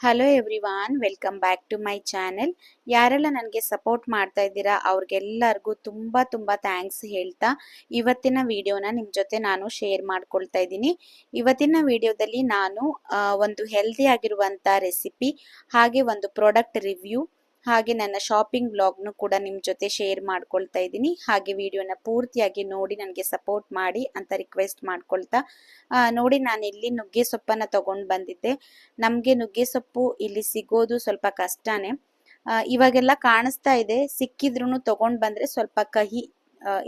Hello everyone welcome back to my channel ಯಾರೆಲ್ಲ ನನಗೆ support ಮಾಡ್ತಾ ಇದ್ದೀರಾ, ಅವ್ರಿಗೆಲ್ಲರಿಗೂ ತುಂಬ ತುಂಬ ಥ್ಯಾಂಕ್ಸ್ ಹೇಳ್ತಾ ಇವತ್ತಿನ ವಿಡಿಯೋನ ನಿಮ್ಮ ಜೊತೆ ನಾನು ಶೇರ್ ಮಾಡ್ಕೊಳ್ತಾ ಇದ್ದೀನಿ. ಇವತ್ತಿನ ವಿಡಿಯೋದಲ್ಲಿ ನಾನು ಒಂದು ಹೆಲ್ದಿ ಆಗಿರುವಂಥ ರೆಸಿಪಿ ಹಾಗೆ ಒಂದು ಪ್ರಾಡಕ್ಟ್ ರಿವ್ಯೂ ಹಾಗೆ ನನ್ನ ಶಾಪಿಂಗ್ ಬ್ಲಾಗ್ನು ಕೂಡ ನಿಮ್ಮ ಜೊತೆ ಶೇರ್ ಮಾಡ್ಕೊಳ್ತಾ ಇದ್ದೀನಿ. ಹಾಗೆ ವಿಡಿಯೋನ ಪೂರ್ತಿಯಾಗಿ ನೋಡಿ ನನಗೆ ಸಪೋರ್ಟ್ ಮಾಡಿ ಅಂತ ರಿಕ್ವೆಸ್ಟ್ ಮಾಡ್ಕೊಳ್ತಾ. ನೋಡಿ ನಾನು ಇಲ್ಲಿ ನುಗ್ಗೆ ಸೊಪ್ಪನ್ನು ತಗೊಂಡು ಬಂದಿದ್ದೆ. ನಮಗೆ ನುಗ್ಗೆ ಸೊಪ್ಪು ಇಲ್ಲಿ ಸಿಗೋದು ಸ್ವಲ್ಪ ಕಷ್ಟನೇ. ಇವಾಗೆಲ್ಲ ಕಾಣಿಸ್ತಾ ಇದೆ. ಸಿಕ್ಕಿದ್ರು ತಗೊಂಡು ಬಂದ್ರೆ ಸ್ವಲ್ಪ ಕಹಿ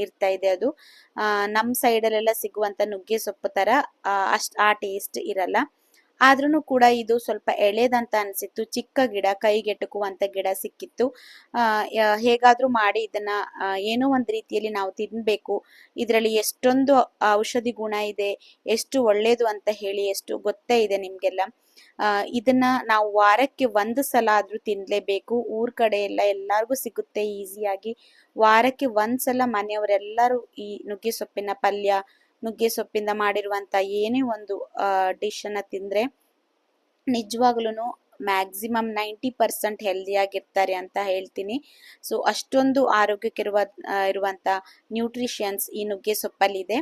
ಇರ್ತಾ ಇದೆ ಅದು. ನಮ್ಮ ನಮ್ ಸೈಡಲ್ಲೆಲ್ಲ ಸಿಗುವಂಥ ನುಗ್ಗೆ ಸೊಪ್ಪು ಥರ ಅಷ್ಟು, ಆ ಟೇಸ್ಟ್ ಇರಲ್ಲ. ಆದ್ರೂ ಕೂಡ ಇದು ಸ್ವಲ್ಪ ಎಳೆದಂತ ಅನಿಸಿತ್ತು. ಚಿಕ್ಕ ಗಿಡ ಕೈಗೆಟುಕುವಂತ ಗಿಡ ಸಿಕ್ಕಿತ್ತು. ಹೇಗಾದರೂ ಮಾಡಿ ಇದನ್ನ ಏನೋ ಒಂದ್ ರೀತಿಯಲ್ಲಿ ನಾವು ತಿನ್ಬೇಕು. ಇದರಲ್ಲಿ ಎಷ್ಟೊಂದು ಔಷಧಿ ಗುಣ ಇದೆ, ಎಷ್ಟು ಒಳ್ಳೇದು ಅಂತ ಹೇಳಿ ಎಷ್ಟು ಗೊತ್ತೇ ಇದೆ ನಿಮ್ಗೆಲ್ಲ. ಇದನ್ನ ನಾವು ವಾರಕ್ಕೆ ಒಂದು ಸಲ ಆದ್ರೂ ತಿನ್ಲೇಬೇಕು. ಊರ್ ಕಡೆ ಎಲ್ಲ ಎಲ್ಲಾರ್ಗೂ ಸಿಗುತ್ತೆ ಈಸಿಯಾಗಿ. ವಾರಕ್ಕೆ ಒಂದ್ಸಲ ಮನೆಯವರೆಲ್ಲರೂ ಈ ನುಗ್ಗೆ ಸೊಪ್ಪಿನ ಪಲ್ಯ ನುಗ್ಗೆ ಸೊಪ್ಪಿಂದ ಮಾಡಿರುವಂತ ಏನೇ ಒಂದು ಡಿಶ್ ಅನ್ನ ತಿಂದ್ರೆ ನಿಜವಾಗ್ಲೂ ಮ್ಯಾಕ್ಸಿಮಮ್ ನೈಂಟಿ ಪರ್ಸೆಂಟ್ ಹೆಲ್ದಿಯಾಗಿರ್ತಾರೆ ಅಂತ ಹೇಳ್ತೀನಿ. ಸೊ ಅಷ್ಟೊಂದು ಆರೋಗ್ಯಕ್ಕಿರುವ ಇರುವಂತ ನ್ಯೂಟ್ರಿಷನ್ಸ್ ಈ ನುಗ್ಗೆ ಸೊಪ್ಪಲ್ಲಿದೆ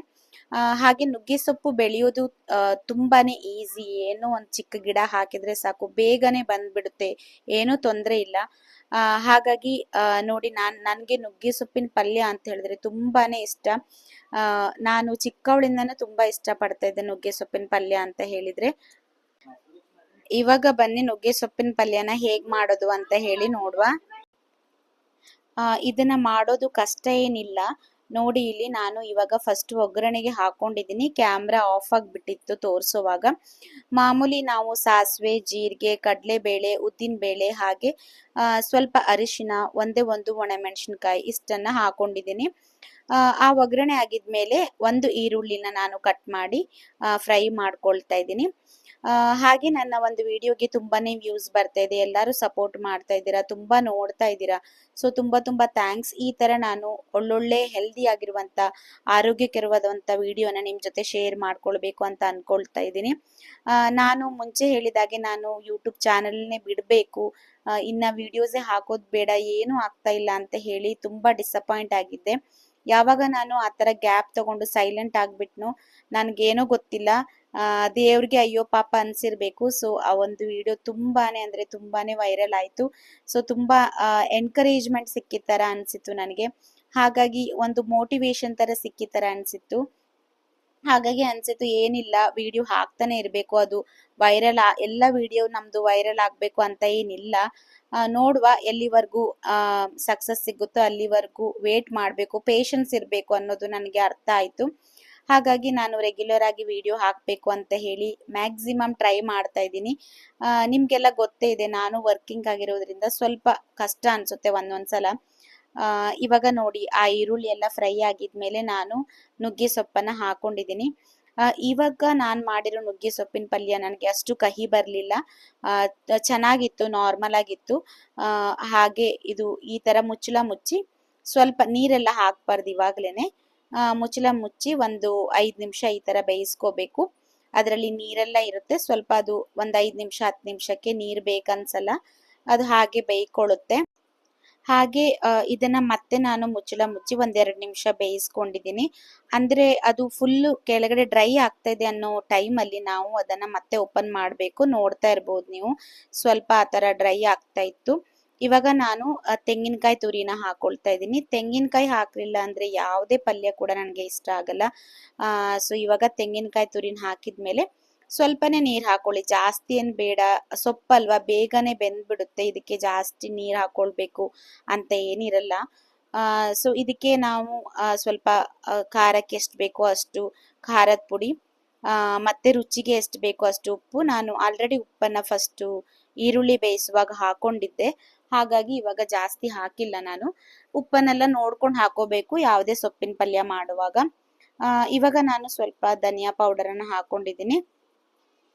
ಹಾಗೆ ನುಗ್ಗೆ ಸೊಪ್ಪು ಬೆಳೆಯೋದು ತುಂಬಾನೇ ಈಸಿ. ಏನೋ ಒಂದು ಚಿಕ್ಕ ಗಿಡ ಹಾಕಿದ್ರೆ ಸಾಕು. ಬೇಗನೆ ಬಂದ್ಬಿಡುತ್ತೆ. ಏನೂ ತೊಂದರೆ ಇಲ್ಲ. ಹಾಗಾಗಿ ನೋಡಿ ನಾನ್, ನನಗೆ ನುಗ್ಗೆ ಸೊಪ್ಪಿನ ಪಲ್ಯ ಅಂತ ಹೇಳಿದ್ರೆ ತುಂಬಾನೇ ಇಷ್ಟ. ನಾನು ಚಿಕ್ಕವಳಿಂದನೂ ತುಂಬಾ ಇಷ್ಟ ಪಡ್ತಾ ಇದ್ದೆ ನುಗ್ಗೆ ಸೊಪ್ಪಿನ ಪಲ್ಯ ಅಂತ ಹೇಳಿದ್ರೆ. ಇವಾಗ ಬನ್ನಿ ನುಗ್ಗೆ ಸೊಪ್ಪಿನ ಪಲ್ಯನ ಹೇಗ್ ಮಾಡೋದು ಅಂತ ಹೇಳಿ ನೋಡುವ. ಇದನ್ನ ಮಾಡೋದು ಕಷ್ಟ ಏನಿಲ್ಲ. ನೋಡಿ ಇಲ್ಲಿ ನಾನು ಇವಾಗ ಫಸ್ಟ್ ಒಗ್ಗರಣೆಗೆ ಹಾಕೊಂಡಿದ್ದೀನಿ. ಕ್ಯಾಮ್ರಾ ಆಫ್ ಆಗಿಬಿಟ್ಟಿತ್ತು ತೋರಿಸುವಾಗ. ಮಾಮೂಲಿ ನಾವು ಸಾಸಿವೆ ಜೀರಿಗೆ ಕಡಲೆಬೇಳೆ ಉದ್ದಿನಬೇಳೆ ಹಾಗೆ ಸ್ವಲ್ಪ ಅರಿಶಿನ ಒಂದೇ ಒಂದು ಒಣಮೆಣಸಿನ್ಕಾಯಿ ಇಷ್ಟನ್ನ ಹಾಕೊಂಡಿದ್ದೀನಿ. ಆ, ಒಗ್ಗರಣೆ ಆಗಿದ್ಮೇಲೆ ಒಂದು ಈರುಳ್ಳಿನ ನಾನು ಕಟ್ ಮಾಡಿ ಫ್ರೈ ಮಾಡ್ಕೊಳ್ತಾ ಇದ್ದೀನಿ. ಹಾಗೆ ನನ್ನ ಒಂದು ವಿಡಿಯೋಗೆ ತುಂಬಾನೇ ವ್ಯೂಸ್ ಬರ್ತಾ ಇದೆ. ಎಲ್ಲರೂ ಸಪೋರ್ಟ್ ಮಾಡ್ತಾ ಇದ್ದೀರಾ, ತುಂಬಾ ನೋಡ್ತಾ ಇದ್ದೀರಾ. ಸೊ ತುಂಬಾ ತುಂಬಾ ಥ್ಯಾಂಕ್ಸ್ ಈ ತರ ನಾನು ಒಳ್ಳೊಳ್ಳೆ ಹೆಲ್ದಿ ಆಗಿರುವಂತ, ಆರೋಗ್ಯಕರವಾದಂತ ವಿಡಿಯೋನ ನಿಮ್ ಜೊತೆ ಶೇರ್ ಮಾಡ್ಕೊಳ್ಬೇಕು ಅಂತ ಅನ್ಕೊಳ್ತಾ ಇದ್ದೀನಿ. ನಾನು ಮುಂಚೆ ಹೇಳಿದಾಗೆ ನಾನು ಯೂಟ್ಯೂಬ್ ಚಾನಲ್ನೇ ಬಿಡಬೇಕು. ಇನ್ನ ವಿಡಿಯೋಸೇ ಹಾಕೋದು ಬೇಡ, ಏನೂ ಆಗ್ತಾ ಇಲ್ಲ ಅಂತ ಹೇಳಿ ತುಂಬಾ ಡಿಸಪಾಯಿಂಟ್ ಆಗಿದ್ದೆ. ಯಾವಾಗ ನಾನು ಆ ಥರ ಗ್ಯಾಪ್ ತಗೊಂಡು ಸೈಲೆಂಟ್ ಆಗ್ಬಿಟ್ನು, ನನಗೇನೋ ಗೊತ್ತಿಲ್ಲ. ದೇವ್ರಿಗೆ ಅಯ್ಯೋ ಪಾಪ ಅನ್ಸಿರ್ಬೇಕು. ಸೊ ಆ ಒಂದು ವಿಡಿಯೋ ತುಂಬಾನೇ ಅಂದ್ರೆ ತುಂಬಾನೇ ವೈರಲ್ ಆಯ್ತು. ಸೊ ತುಂಬಾ ಎನ್ಕರೇಜ್ಮೆಂಟ್ ಸಿಕ್ಕಿತ್ತರ ತರ ಅನ್ಸಿತ್ತು ನನಗೆ. ಹಾಗಾಗಿ ಒಂದು ಮೋಟಿವೇಶನ್ ತರ ಸಿಕ್ಕಿತ್ತರ ತರ ಅನ್ಸಿತ್ತು. ಹಾಗಾಗಿ ಅನ್ಸಿತ್ತು ಏನಿಲ್ಲ ವಿಡಿಯೋ ಹಾಕ್ತಾನೆ ಇರಬೇಕು. ಅದು ವೈರಲ್ ಎಲ್ಲ ವಿಡಿಯೋ ನಮ್ದು ವೈರಲ್ ಆಗ್ಬೇಕು ಅಂತ ಏನಿಲ್ಲ. ಆ, ನೋಡುವ ಎಲ್ಲಿವರೆಗೂ ಸಕ್ಸಸ್ ಸಿಗುತ್ತೋ ಅಲ್ಲಿವರೆಗೂ ವೇಟ್ ಮಾಡಬೇಕು ಪೇಷನ್ಸ್ ಇರಬೇಕು ಅನ್ನೋದು ನನಗೆ ಅರ್ಥ ಆಯ್ತು. ಹಾಗಾಗಿ ನಾನು ರೆಗ್ಯುಲರ್ ಆಗಿ ವಿಡಿಯೋ ಹಾಕಬೇಕು ಅಂತ ಹೇಳಿ ಮ್ಯಾಕ್ಸಿಮಮ್ ಟ್ರೈ ಮಾಡ್ತಾ ಇದ್ದೀನಿ. ನಿಮಗೆಲ್ಲ ಗೊತ್ತೇ ಇದೆ ನಾನು ವರ್ಕಿಂಗ್ ಆಗಿರೋದ್ರಿಂದ ಸ್ವಲ್ಪ ಕಷ್ಟ ಅನಿಸುತ್ತೆ ಒಂದೊಂದ್ಸಲ. ಸಲ ಇವಾಗ ನೋಡಿ ಆ ಈರುಳ್ಳಿ ಎಲ್ಲ ಫ್ರೈ ಆಗಿದ್ಮೇಲೆ ನಾನು ನುಗ್ಗೆ ಸೊಪ್ಪನ್ನು ಹಾಕೊಂಡಿದ್ದೀನಿ. ಇವಾಗ ನಾನು ಮಾಡಿರೋ ನುಗ್ಗೆ ಸೊಪ್ಪಿನ ಪಲ್ಯ ನನಗೆ ಅಷ್ಟು ಕಹಿ ಬರಲಿಲ್ಲ. ಚೆನ್ನಾಗಿತ್ತು ನಾರ್ಮಲ್ ಆಗಿತ್ತು. ಹಾಗೆ ಇದು ಈ ಥರ ಮುಚ್ಚಳ ಮುಚ್ಚಿ ಸ್ವಲ್ಪ ನೀರೆಲ್ಲ ಹಾಕ್ಬಾರ್ದು ಇವಾಗ್ಲೇನೆ. ಆ, ಮುಚ್ಚಳ ಮುಚ್ಚಿ ಒಂದು ಐದು ನಿಮಿಷ ಈ ತರ ಬೇಯಿಸ್ಕೋಬೇಕು. ಅದರಲ್ಲಿ ನೀರೆಲ್ಲ ಇರುತ್ತೆ. ಸ್ವಲ್ಪ ಅದು ಒಂದ್ ಐದು ನಿಮಿಷ, ಹತ್ತು ನಿಮಿಷಕ್ಕೆ ನೀರ್ ಬೇಕನ್ಸಲ್ಲ. ಅದು ಹಾಗೆ ಬೇಯ್ಕೊಳ್ಳುತ್ತೆ. ಹಾಗೆ ಇದನ್ನ ಮತ್ತೆ ನಾನು ಮುಚ್ಚಳ ಮುಚ್ಚಿ ಒಂದೆರಡು ನಿಮಿಷ ಬೇಯಿಸ್ಕೊಂಡಿದ್ದೀನಿ. ಅಂದ್ರೆ ಅದು ಫುಲ್ಲು ಕೆಳಗಡೆ ಡ್ರೈ ಆಗ್ತಾ ಇದೆ ಅನ್ನೋ ಟೈಮಲ್ಲಿ ನಾವು ಅದನ್ನ ಮತ್ತೆ ಓಪನ್ ಮಾಡಬೇಕು. ನೋಡ್ತಾ ಇರ್ಬೋದು ನೀವು. ಸ್ವಲ್ಪ ಆ ಥರ ಡ್ರೈ ಆಗ್ತಾ ಇತ್ತು. ಇವಾಗ ನಾನು ತೆಂಗಿನಕಾಯಿ ತುರಿನ ಹಾಕೊಳ್ತಾ ಇದ್ದೀನಿ. ತೆಂಗಿನಕಾಯಿ ಹಾಕಲಿಲ್ಲ ಅಂದ್ರೆ ಯಾವುದೇ ಪಲ್ಯ ಕೂಡ ನನಗೆ ಇಷ್ಟ ಆಗಲ್ಲ. ಸೊ ಇವಾಗ ತೆಂಗಿನಕಾಯಿ ತುರಿನ ಹಾಕಿದ್ಮೇಲೆ ಸ್ವಲ್ಪನೇ ನೀರು ಹಾಕೊಳ್ಳಿ. ಜಾಸ್ತಿ ಏನು ಬೇಡ ಸೊಪ್ಪಲ್ವಾ ಬೇಗನೆ ಬೆಂದ್ಬಿಡುತ್ತೆ. ಇದಕ್ಕೆ ಜಾಸ್ತಿ ನೀರು ಹಾಕೊಳ್ಬೇಕು ಅಂತ ಏನಿರಲ್ಲ. ಸೊ ಇದಕ್ಕೆ ನಾವು ಸ್ವಲ್ಪ ಖಾರಕ್ಕೆ ಎಷ್ಟು ಬೇಕೋ ಅಷ್ಟು ಖಾರದ ಪುಡಿ ಮತ್ತೆ ರುಚಿಗೆ ಎಷ್ಟು ಬೇಕೋ ಅಷ್ಟು ಉಪ್ಪು. ನಾನು ಆಲ್ರೆಡಿ ಉಪ್ಪನ್ನ ಫಸ್ಟು ಈರುಳ್ಳಿ ಬೇಯಿಸುವಾಗ ಹಾಕೊಂಡಿದ್ದೆ. ಹಾಗಾಗಿ ಇವಾಗ ಜಾಸ್ತಿ ಹಾಕಿಲ್ಲ ನಾನು. ಉಪ್ಪನ್ನೆಲ್ಲ ನೋಡ್ಕೊಂಡು ಹಾಕೋಬೇಕು ಯಾವುದೇ ಸೊಪ್ಪಿನ ಪಲ್ಯ ಮಾಡುವಾಗ. ಇವಾಗ ನಾನು ಸ್ವಲ್ಪ ಧನಿಯಾ ಪೌಡರನ್ನು ಹಾಕೊಂಡಿದ್ದೀನಿ.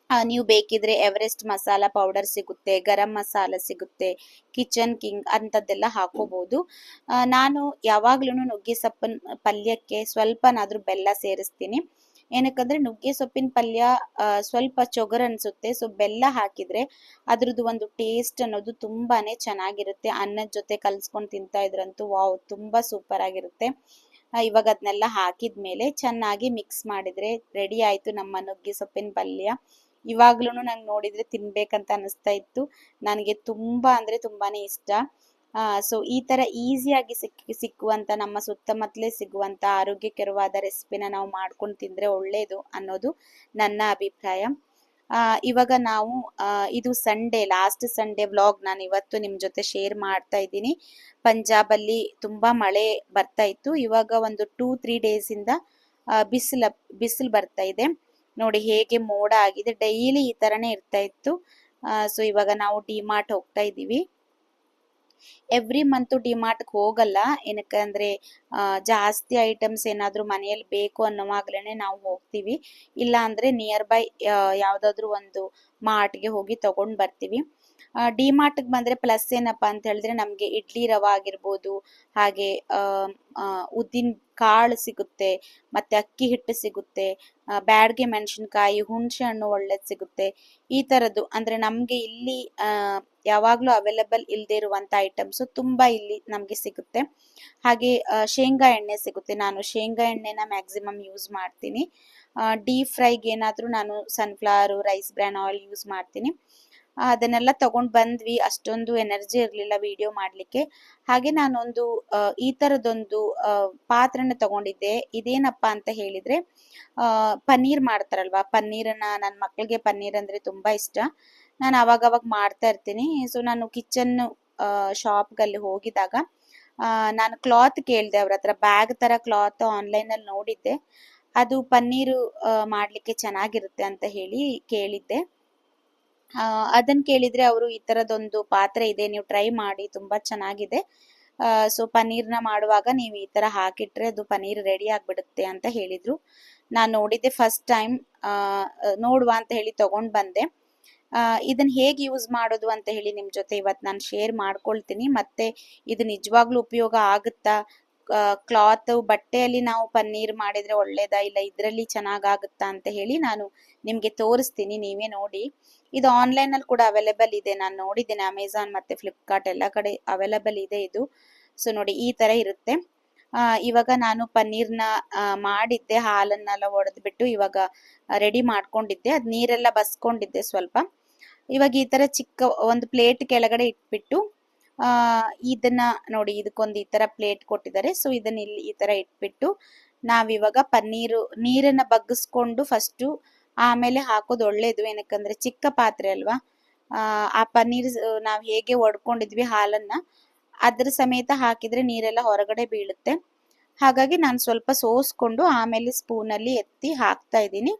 ಆ, ನೀವು ಬೇಕಿದ್ರೆ ಎವರೆಸ್ಟ್ ಮಸಾಲ ಪೌಡರ್ ಸಿಗುತ್ತೆ ಗರಂ ಮಸಾಲ ಸಿಗುತ್ತೆ ಕಿಚನ್ ಕಿಂಗ್ ಅಂಥದ್ದೆಲ್ಲ ಹಾಕೋಬಹುದು ನಾನು ಯಾವಾಗ್ಲೂ ನುಗ್ಗೆ ಸೊಪ್ಪಿನ ಪಲ್ಯಕ್ಕೆ ಸ್ವಲ್ಪನಾದ್ರೂ ಬೆಲ್ಲ ಸೇರಿಸ್ತೀನಿ. ಏನಕ್ಕಂದ್ರೆ ನುಗ್ಗೆ ಸೊಪ್ಪಿನ ಪಲ್ಯ ಸ್ವಲ್ಪ ಚೊಗರ್ ಅನ್ಸುತ್ತೆ. ಸೊ ಬೆಲ್ಲ ಹಾಕಿದ್ರೆ ಅದ್ರದ್ದು ಒಂದು ಟೇಸ್ಟ್ ಅನ್ನೋದು ತುಂಬಾನೇ ಚೆನ್ನಾಗಿರುತ್ತೆ. ಅನ್ನದ ಜೊತೆ ಕಲ್ಸ್ಕೊಂಡು ತಿಂತಾ ಇದ್ರಂತೂ ವಾವ್, ತುಂಬಾ ಸೂಪರ್ ಆಗಿರುತ್ತೆ. ಇವಾಗ ಅದನ್ನೆಲ್ಲ ಹಾಕಿದ್ಮೇಲೆ ಚೆನ್ನಾಗಿ ಮಿಕ್ಸ್ ಮಾಡಿದ್ರೆ ರೆಡಿ ಆಯ್ತು ನಮ್ಮ ನುಗ್ಗೆ ಸೊಪ್ಪಿನ ಪಲ್ಯ. ಇವಾಗ್ಲೂ ನಂಗೆ ನೋಡಿದ್ರೆ ತಿನ್ಬೇಕಂತ ಅನಿಸ್ತಾ ಇತ್ತು. ನನಗೆ ತುಂಬಾ ಅಂದ್ರೆ ತುಂಬಾನೇ ಇಷ್ಟ. ಸೊ ಈ ತರ ಈಸಿಯಾಗಿ ಸಿಕ್ಕಿ ಸಿಕ್ಕುವಂತ ನಮ್ಮ ಸುತ್ತಮುತ್ತಲೇ ಸಿಗುವಂತ ಆರೋಗ್ಯಕರವಾದ ರೆಸಿಪಿನ ನಾವು ಮಾಡ್ಕೊಂಡು ತಿಂದ್ರೆ ಒಳ್ಳೇದು ಅನ್ನೋದು ನನ್ನ ಅಭಿಪ್ರಾಯ. ಆ, ಇವಾಗ ನಾವು ಆ, ಇದು ಸಂಡೇ ಲಾಸ್ಟ್ ಸಂಡೇ ವ್ಲಾಗ್ ನಾನು ಇವತ್ತು ನಿಮ್ ಜೊತೆ ಶೇರ್ ಮಾಡ್ತಾ ಇದ್ದೀನಿ. ಪಂಜಾಬಲ್ಲಿ ತುಂಬಾ ಮಳೆ ಬರ್ತಾ ಇತ್ತು. ಇವಾಗ ಒಂದು ಟೂ ತ್ರೀ ಡೇಸ್ ಇಂದ ಬಿಸಿಲ ಬಿಸಿಲು ಬರ್ತಾ ಇದೆ. ನೋಡಿ ಹೇಗೆ ಮೋಡ ಆಗಿದೆ. ಡೈಲಿ ಈ ತರನೇ ಇರ್ತಾ ಇತ್ತು. ಸೊ ಇವಾಗ ನಾವು ಡಿಮಾರ್ಟ್ ಹೋಗ್ತಾ ಇದ್ದೀವಿ. ಎವ್ರಿ ಮಂತ್ ಡಿಮಾರ್ಟ್ಗೆ ಹೋಗಲ್ಲ. ಏನಕ್ಕಂದ್ರೆ ಆ, ಜಾಸ್ತಿ ಐಟಮ್ಸ್ ಏನಾದರೂ ಮನೆಯಲ್ಲಿ ಬೇಕು ಅನ್ನೋವಾಗ್ಲೇ ನಾವು ಹೋಗ್ತೀವಿ. ಇಲ್ಲ ಅಂದ್ರೆ ನಿಯರ್ ಬೈ ಯಾವ್ದಾದ್ರು ಒಂದು ಮಾರ್ಟ್ಗೆ ಹೋಗಿ ತಗೊಂಡ್ ಬರ್ತೀವಿ. ಡಿಮಾರ್ಟ್ಗೆ ಬಂದ್ರೆ ಪ್ಲಸ್ ಏನಪ್ಪಾ ಅಂತ ಹೇಳಿದ್ರೆ ನಮ್ಗೆ ಇಡ್ಲಿ ರವೆ ಆಗಿರ್ಬೋದು ಹಾಗೆ ಉದ್ದಿನ ಕಾಳು ಸಿಗುತ್ತೆ, ಮತ್ತೆ ಅಕ್ಕಿ ಹಿಟ್ಟು ಸಿಗುತ್ತೆ ಬ್ಯಾಡ್ಗೆ ಮೆಣಸಿನ್ಕಾಯಿ, ಹುಣಸೆ ಹಣ್ಣು ಒಳ್ಳೇದು ಸಿಗುತ್ತೆ. ಈ ತರದ್ದು ಅಂದ್ರೆ ನಮ್ಗೆ ಇಲ್ಲಿ ಯಾವಾಗಲೂ ಅವೈಲಬಲ್ ಇಲ್ಲದೆ ಇರುವಂತ ಐಟಮ್ಸ್ ತುಂಬಾ ಇಲ್ಲಿ ನಮ್ಗೆ ಸಿಗುತ್ತೆ. ಹಾಗೆ ಶೇಂಗಾ ಎಣ್ಣೆ ಸಿಗುತ್ತೆ. ನಾನು ಶೇಂಗಾ ಎಣ್ಣೆನ ಮ್ಯಾಕ್ಸಿಮಮ್ ಯೂಸ್ ಮಾಡ್ತೀನಿ. ಡೀಪ್ ಫ್ರೈಗೆ ಏನಾದರೂ ನಾನು sunflower rice bran oil use ಮಾಡ್ತೀನಿ. ಅದನ್ನೆಲ್ಲ ತಗೊಂಡ್ ಬಂದ್ವಿ. ಅಷ್ಟೊಂದು ಎನರ್ಜಿ ಇರಲಿಲ್ಲ ವಿಡಿಯೋ ಮಾಡ್ಲಿಕ್ಕೆ. ಹಾಗೆ ನಾನೊಂದು ಈ ತರದೊಂದು ಪಾತ್ರನ ತಗೊಂಡಿದ್ದೆ. ಇದೇನಪ್ಪ ಅಂತ ಹೇಳಿದ್ರೆ ಪನ್ನೀರ್ ಮಾಡ್ತಾರಲ್ವಾ? ಪನ್ನೀರನ್ನ ನನ್ನ ಮಕ್ಕಳಿಗೆ ಪನ್ನೀರ್ ಅಂದ್ರೆ ತುಂಬಾ ಇಷ್ಟ. ನಾನು ಅವಾಗ ಅವಾಗ ಮಾಡ್ತಾ ಇರ್ತೀನಿ. ಸೊ ನಾನು ಕಿಚನ್ ಶಾಪ್ಗಲ್ಲಿ ಹೋಗಿದಾಗ ನಾನು ಕ್ಲಾತ್ ಕೇಳಿದೆ. ಅವ್ರ ಹತ್ರ ಬ್ಯಾಗ್ ತರ ಕ್ಲಾತ್ ಆನ್ಲೈನ್ ಅಲ್ಲಿ ನೋಡಿದ್ದೆ. ಅದು ಪನ್ನೀರು ಮಾಡ್ಲಿಕ್ಕೆ ಚೆನ್ನಾಗಿರುತ್ತೆ ಅಂತ ಹೇಳಿ ಕೇಳಿದ್ದೆ. ಅದನ್ನ ಕೇಳಿದ್ರೆ ಅವರು ಈ ತರದೊಂದು ಪಾತ್ರೆ ಇದೆ, ನೀವು ಟ್ರೈ ಮಾಡಿ, ತುಂಬಾ ಚೆನ್ನಾಗಿದೆ. ಸೊ ಪನ್ನೀರ್ನ ಮಾಡುವಾಗ ನೀವು ಈ ತರ ಹಾಕಿಟ್ರೆ ಅದು ಪನ್ನೀರ್ ರೆಡಿ ಆಗ್ಬಿಡುತ್ತೆ ಅಂತ ಹೇಳಿದ್ರು. ನಾನು ನೋಡಿದ್ದೆ ಫಸ್ಟ್ ಟೈಮ್ ನೋಡುವ ಅಂತ ಹೇಳಿ ತಗೊಂಡ್ ಬಂದೆ. ಇದನ್ನ ಹೇಗೆ ಯೂಸ್ ಮಾಡೋದು ಅಂತ ಹೇಳಿ ನಿಮ್ ಜೊತೆ ಇವತ್ತು ನಾನು ಶೇರ್ ಮಾಡ್ಕೊಳ್ತೀನಿ. ಮತ್ತೆ ಇದು ನಿಜವಾಗ್ಲೂ ಉಪಯೋಗ ಆಗುತ್ತಾ? ಕ್ಲಾತ್ ಬಟ್ಟೆಯಲ್ಲಿ ನಾವು ಪನ್ನೀರ್ ಮಾಡಿದ್ರೆ ಒಳ್ಳೇದಾ? ಇಲ್ಲ ಇದ್ರಲ್ಲಿ ಚೆನ್ನಾಗಾಗುತ್ತಾ ಅಂತ ಹೇಳಿ ನಾನು ನಿಮ್ಗೆ ತೋರಿಸ್ತೀನಿ, ನೀವೇ ನೋಡಿ. ಇದು ಆನ್ಲೈನ್ ಅಲ್ಲಿ ಕೂಡ ಅವೈಲೇಬಲ್ ಇದೆ. ನಾನು ನೋಡಿದ್ದೇನೆ ಅಮೆಝಾನ್ ಮತ್ತೆ ಫ್ಲಿಪ್ಕಾರ್ಟ್ ಎಲ್ಲ ಕಡೆ ಅವೈಲೇಬಲ್ ಇದೆ ಇದು. ಸೊ ನೋಡಿ, ಈ ತರ ಇರುತ್ತೆ. ಇವಾಗ ನಾನು ಪನ್ನೀರ್ನ ಮಾಡಿದ್ದೆ, ಹಾಲನ್ನೆಲ್ಲ ಒಡೆದ್ಬಿಟ್ಟು ಇವಾಗ ರೆಡಿ ಮಾಡ್ಕೊಂಡಿದ್ದೆ. ಅದ್ ನೀರೆಲ್ಲ ಬಸ್ಕೊಂಡಿದ್ದೆ ಸ್ವಲ್ಪ. ಇವಾಗ ಈ ತರ ಚಿಕ್ಕ ಒಂದು ಪ್ಲೇಟ್ ಕೆಳಗಡೆ ಇಟ್ಬಿಟ್ಟು ಇದನ್ನ ನೋಡಿ, ಇದಕ್ಕೊಂದು ಈ ತರ ಪ್ಲೇಟ್ ಕೊಟ್ಟಿದ್ದಾರೆ. ಸೊ ಇದನ್ನ ಇಲ್ಲಿ ಈ ತರ ಇಟ್ಬಿಟ್ಟು ನಾವಿವಾಗ ಪನ್ನೀರು, ನೀರನ್ನ ಬಗ್ಗಿಸ್ಕೊಂಡು ಫಸ್ಟು ಆಮೇಲೆ ಹಾಕೋದು ಒಳ್ಳೇದು. ಏನಕ್ಕಂದ್ರೆ ಚಿಕ್ಕ ಪಾತ್ರೆ ಅಲ್ವಾ? ಆ ಪನ್ನೀರ್ ನಾವು ಹೇಗೆ ಒಡ್ಕೊಂಡಿದ್ವಿ ಹಾಲನ್ನ, ಅದ್ರ ಸಮೇತ ಹಾಕಿದ್ರೆ ನೀರೆಲ್ಲ ಹೊರಗಡೆ ಬೀಳುತ್ತೆ. ಹಾಗಾಗಿ ನಾನು ಸ್ವಲ್ಪ ಸೋಸ್ಕೊಂಡು ಆಮೇಲೆ ಸ್ಪೂನಲ್ಲಿ ಎತ್ತಿ ಹಾಕ್ತಾ ಇದ್ದೀನಿ.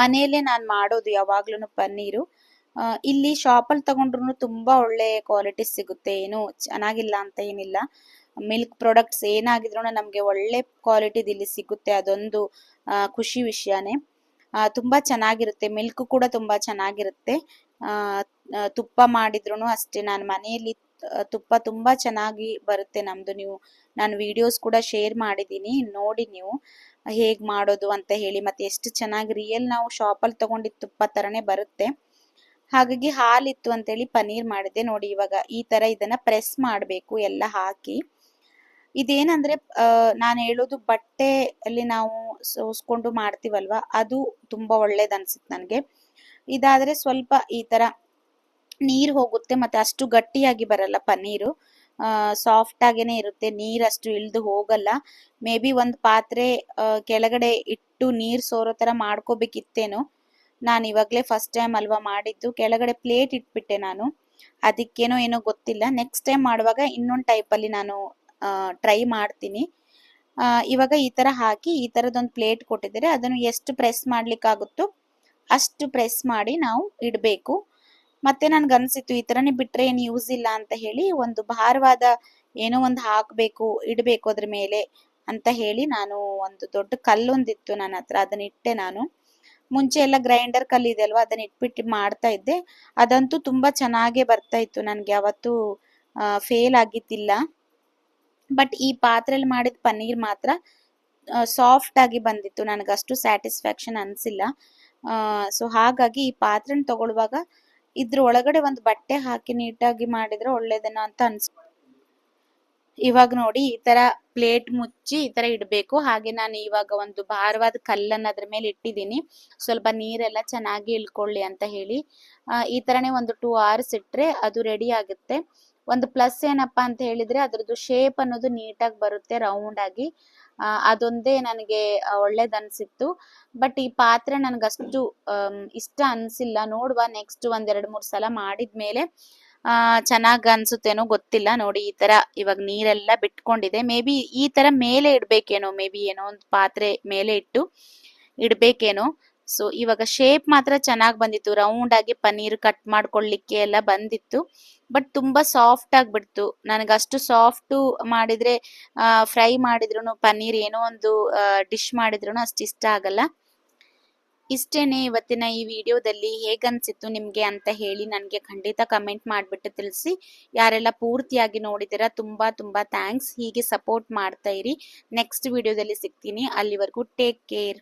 ಮನೆಯಲ್ಲೇ ನಾನು ಮಾಡೋದು ಯಾವಾಗ್ಲೂ ಪನ್ನೀರು. ಇಲ್ಲಿ ಶಾಪಲ್ಲಿ ತಗೊಂಡ್ರು ತುಂಬಾ ಒಳ್ಳೆ ಕ್ವಾಲಿಟಿ ಸಿಗುತ್ತೆ. ಏನು ಚೆನ್ನಾಗಿಲ್ಲ ಅಂತ ಏನಿಲ್ಲ. ಮಿಲ್ಕ್ ಪ್ರಾಡಕ್ಟ್ಸ್ ಏನಾಗಿದ್ರು ನಮಗೆ ಒಳ್ಳೆ ಕ್ವಾಲಿಟಿದು ಇಲ್ಲಿ ಸಿಗುತ್ತೆ. ಅದೊಂದು ಖುಷಿ ವಿಷಯನೇ. ತುಂಬಾ ಚೆನ್ನಾಗಿರುತ್ತೆ. ಮಿಲ್ಕ್ ಕೂಡ ತುಂಬಾ ಚೆನ್ನಾಗಿರುತ್ತೆ. ತುಪ್ಪ ಮಾಡಿದ್ರು ಅಷ್ಟೇ. ನಾನು ಮನೆಯಲ್ಲಿ ತುಪ್ಪ ತುಂಬಾ ಚೆನ್ನಾಗಿ ಬರುತ್ತೆ ನಮ್ದು. ನೀವು, ನಾನು ವಿಡಿಯೋಸ್ ಕೂಡ ಶೇರ್ ಮಾಡಿದ್ದೀನಿ ನೋಡಿ ನೀವು, ಹೇಗ್ ಮಾಡೋದು ಅಂತ ಹೇಳಿ. ಮತ್ತೆ ಎಷ್ಟು ಚೆನ್ನಾಗಿ ರಿಯಲ್ ನಾವು ಶಾಪಲ್ಲಿ ತಗೊಂಡಿದ್ದ ತುಪ್ಪ ತರನೇ ಬರುತ್ತೆ. ಹಾಗಾಗಿ ಹಾಲಿತ್ತು ಅಂತೇಳಿ ಪನ್ನೀರ್ ಮಾಡಿದೆ ನೋಡಿ ಇವಾಗ ಈ ತರ ಇದನ್ನ ಪ್ರೆಸ್ ಮಾಡಬೇಕು ಎಲ್ಲ ಹಾಕಿ. ಇದೇನಂದ್ರೆ ನಾನು ಹೇಳೋದು ಬಟ್ಟೆ ಅಲ್ಲಿ ನಾವು ಸೋಸ್ಕೊಂಡು ಮಾಡ್ತೀವಲ್ವಾ, ಅದು ತುಂಬಾ ಒಳ್ಳೇದು ಅನ್ಸುತ್ತೆ ನನಗೆ. ಇದಾದ್ರೆ ಸ್ವಲ್ಪ ಈ ತರ ನೀರ್ ಹೋಗುತ್ತೆ, ಮತ್ತೆ ಅಷ್ಟು ಗಟ್ಟಿಯಾಗಿ ಬರಲ್ಲ ಪನ್ನೀರು. ಸಾಫ್ಟ್ ಆಗೇನೆ ಇರುತ್ತೆ, ನೀರ್ ಅಷ್ಟು ಇಳ್ದು ಹೋಗಲ್ಲ. ಮೇ ಬಿ ಒಂದು ಪಾತ್ರೆ ಕೆಳಗಡೆ ಇಟ್ಟು ನೀರ್ ಸೋರೋ ತರ ಮಾಡ್ಕೋಬೇಕಿತ್ತೇನೋ ನಾನು ಇವಾಗಲೇ ಫಸ್ಟ್ ಟೈಮ್ ಅಲ್ವಾ ಮಾಡಿದ್ದು. ಕೆಳಗಡೆ ಪ್ಲೇಟ್ ಇಟ್ಬಿಟ್ಟೆ ನಾನು. ಅದಕ್ಕೇನೋ ಏನೋ ಗೊತ್ತಿಲ್ಲ. ನೆಕ್ಸ್ಟ್ ಟೈಮ್ ಮಾಡುವಾಗ ಇನ್ನೊಂದು ಟೈಪಲ್ಲಿ ನಾನು ಟ್ರೈ ಮಾಡ್ತೀನಿ. ಇವಾಗ ಈ ಥರ ಹಾಕಿ ಈ ಥರದೊಂದು ಪ್ಲೇಟ್ ಕೊಟ್ಟಿದ್ದಾರೆ. ಅದನ್ನು ಎಷ್ಟು ಪ್ರೆಸ್ ಮಾಡಲಿಕ್ಕಾಗುತ್ತೋ ಅಷ್ಟು ಪ್ರೆಸ್ ಮಾಡಿ ನಾವು ಇಡಬೇಕು. ಮತ್ತೆ ನನಗೆ ಅನ್ಸಿತ್ತು ಈ ಥರನೇ ಬಿಟ್ಟರೆ ಏನು ಯೂಸ್ ಇಲ್ಲ ಅಂತ ಹೇಳಿ ಒಂದು ಭಾರವಾದ ಏನೋ ಒಂದು ಹಾಕಬೇಕು, ಇಡಬೇಕು ಅದ್ರ ಮೇಲೆ ಅಂತ ಹೇಳಿ ನಾನು ಒಂದು ದೊಡ್ಡ ಕಲ್ಲೊಂದಿತ್ತು ನನ್ನ ಹತ್ರ. ಅದನ್ನ ಇಟ್ಟೆ ನಾನು. ಮುಂಚೆ ಎಲ್ಲ ಗ್ರೈಂಡರ್ ಕಲ್ಲಿದೆ ಅಲ್ವಾ? ಅದನ್ನ ಇಟ್ಬಿಟ್ಟು ಮಾಡ್ತಾ ಇದ್ದೆ. ಅದಂತೂ ತುಂಬಾ ಚೆನ್ನಾಗೇ ಬರ್ತಾ ಇತ್ತು. ನನ್ಗೆ ಯಾವತ್ತೂ ಫೇಲ್ ಆಗಿದ್ದಿಲ್ಲ. ಬಟ್ ಈ ಪಾತ್ರೆಲಿ ಮಾಡಿದ ಪನ್ನೀರ್ ಮಾತ್ರ ಸಾಫ್ಟ್ ಆಗಿ ಬಂದಿತ್ತು. ನನಗೆ ಅಷ್ಟು ಸ್ಯಾಟಿಸ್ಫ್ಯಾಕ್ಷನ್ ಅನ್ಸಿಲ್ಲ ಸೊ ಹಾಗಾಗಿ ಈ ಪಾತ್ರೆನ ತಗೊಳ್ಳುವಾಗ ಇದ್ರ ಒಳಗಡೆ ಒಂದು ಬಟ್ಟೆ ಹಾಕಿ ನೀಟಾಗಿ ಮಾಡಿದ್ರೆ ಒಳ್ಳೇದೇನೋ ಅಂತ ಅನ್ಸ್ ಇವಾಗ ನೋಡಿ ಈ ತರ ಪ್ಲೇಟ್ ಮುಚ್ಚಿ ಈ ತರ ಇಡಬೇಕು. ಹಾಗೆ ನಾನು ಇವಾಗ ಒಂದು ಭಾರವಾದ ಕಲ್ಲನ್ನ ಅದ್ರ ಮೇಲೆ ಇಟ್ಟಿದ್ದೀನಿ. ಸ್ವಲ್ಪ ನೀರೆಲ್ಲ ಚೆನ್ನಾಗಿ ಇಳ್ಕೊಳ್ಳಿ ಅಂತ ಹೇಳಿ. ಈ ತರನೇ ಒಂದು ಟೂ ಅವರ್ಸ್ ಇಟ್ರೆ ಅದು ರೆಡಿ ಆಗುತ್ತೆ. ಒಂದು ಪ್ಲಸ್ ಏನಪ್ಪಾ ಅಂತ ಹೇಳಿದ್ರೆ ಅದ್ರದ್ದು ಶೇಪ್ ಅನ್ನೋದು ನೀಟಾಗಿ ಬರುತ್ತೆ ರೌಂಡ್ ಆಗಿ. ಅದೊಂದೇ ನನಗೆ ಒಳ್ಳೇದ್ ಅನ್ಸಿತ್ತು. ಬಟ್ ಈ ಪಾತ್ರೆ ನನಗಷ್ಟು ಇಷ್ಟ ಅನ್ಸಿಲ್ಲ. ನೋಡುವ ನೆಕ್ಸ್ಟ್ ಒಂದ್ ಎರಡ್ ಮೂರ್ ಸಲ ಮಾಡಿದ್ಮೇಲೆ ಆ, ಚೆನ್ನಾಗ್ ಅನ್ಸುತ್ತೇನೋ ಗೊತ್ತಿಲ್ಲ. ನೋಡಿ, ಈ ತರ ಇವಾಗ ನೀರೆಲ್ಲ ಬಿಟ್ಕೊಂಡಿದೆ. ಮೇ ಬಿ ಈ ತರ ಮೇಲೆ ಇಡ್ಬೇಕೇನೋ ಮೇ ಬಿ ಏನೋ ಒಂದು ಪಾತ್ರೆ ಮೇಲೆ ಇಟ್ಟು ಇಡ್ಬೇಕೇನೋ. ಸೊ ಇವಾಗ ಶೇಪ್ ಮಾತ್ರ ಚೆನ್ನಾಗಿ ಬಂದಿತ್ತು. ರೌಂಡ್ ಆಗಿ ಪನ್ನೀರ್ ಕಟ್ ಮಾಡ್ಕೊಳ್ಳಿಕ್ಕೆ ಎಲ್ಲ ಬಂದಿತ್ತು. ಬಟ್ ತುಂಬಾ ಸಾಫ್ಟ್ ಆಗ್ಬಿಡ್ತು ನನಗಷ್ಟು ಸಾಫ್ಟ್ ಮಾಡಿದ್ರೆ ಫ್ರೈ ಮಾಡಿದ್ರು ಪನ್ನೀರ್ ಏನೋ ಒಂದು ಡಿಶ್ ಮಾಡಿದ್ರು ಅಷ್ಟು ಇಷ್ಟ ಆಗಲ್ಲ. ಇಷ್ಟೇನೆ ಇವತ್ತಿನ ಈ ವಿಡಿಯೋದಲ್ಲಿ ಹೇಗನ್ಸಿತ್ತು ನಿಮ್ಗೆ ಅಂತ ಹೇಳಿ ನನಗೆ ಖಂಡಿತ ಕಮೆಂಟ್ ಮಾಡಿಬಿಟ್ಟು ತಿಳಿಸಿ. ಯಾರೆಲ್ಲ ಪೂರ್ತಿಯಾಗಿ ನೋಡಿದಿರ ತುಂಬಾ ತುಂಬಾ ಥ್ಯಾಂಕ್ಸ್ ಹೀಗೆ ಸಪೋರ್ಟ್ ಮಾಡ್ತಾ ಇರಿ. ನೆಕ್ಸ್ಟ್ ವಿಡಿಯೋದಲ್ಲಿ ಸಿಗ್ತೀನಿ. ಅಲ್ಲಿವರೆಗೂ ಟೇಕ್ ಕೇರ್